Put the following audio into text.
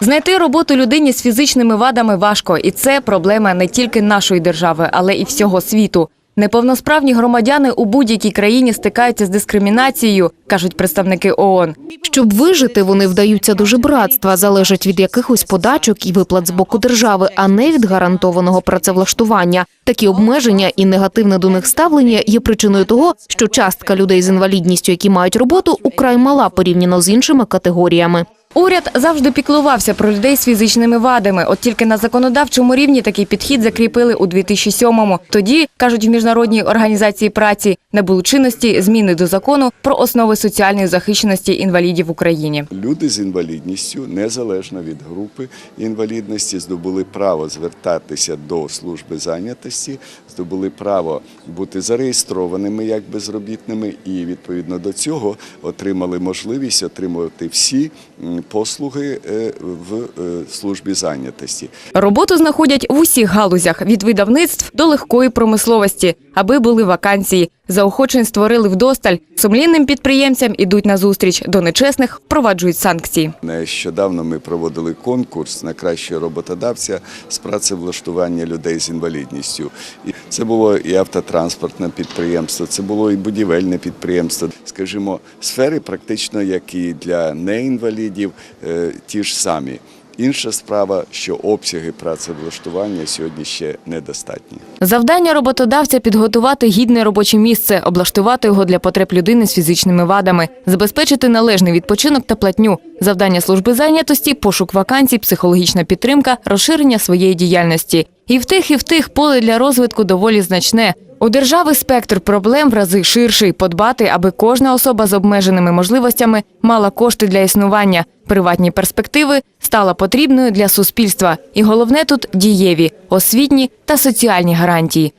Знайти роботу людині з фізичними вадами важко, і це проблема не тільки нашої держави, але і всього світу. Неповносправні громадяни у будь-якій країні стикаються з дискримінацією, кажуть представники ООН. Щоб вижити, вони вдаються до жебратства, залежать від якихось подачок і виплат з боку держави, а не від гарантованого працевлаштування. Такі обмеження і негативне до них ставлення є причиною того, що частка людей з інвалідністю, які мають роботу, украй мала порівняно з іншими категоріями. Уряд завжди піклувався про людей з фізичними вадами. От тільки на законодавчому рівні такий підхід закріпили у 2007-му. Тоді, кажуть в Міжнародній організації праці, не було чинності зміни до закону про основи соціальної захищеності інвалідів в Україні. Люди з інвалідністю, незалежно від групи інвалідності, здобули право звертатися до служби зайнятості, здобули право бути зареєстрованими як безробітними, і відповідно до цього отримали можливість отримувати всі послуги е, в е, службі зайнятості. Роботу знаходять в усіх галузях від видавництв до легкої промисловості, аби були вакансії. Заохочень створили вдосталь. Сумлінним підприємцям ідуть на зустріч, до нечесних впроваджують санкції. Нещодавно ми проводили конкурс на кращого роботодавця з працевлаштування людей з інвалідністю. Це було і автотранспортне підприємство, це було і будівельне підприємство. Скажімо, сфери практично як і для неінвалідів, е, ті ж самі. Інша справа, що обсяги працевлаштування сьогодні ще недостатні. Завдання роботодавця підготувати гідне робоче місце, облаштувати його для потреб людини з фізичними вадами, забезпечити належний відпочинок та платню. Завдання служби зайнятості пошук вакансій, психологічна підтримка, розширення своєї діяльності. І в тих, і в тих поле для розвитку доволі значне. У держави спектр проблем в рази ширший подбати, аби кожна особа з обмеженими можливостями мала кошти для існування. Приватні перспективи стала потрібною для суспільства. І головне тут дієві, освітні та соціальні гарантії.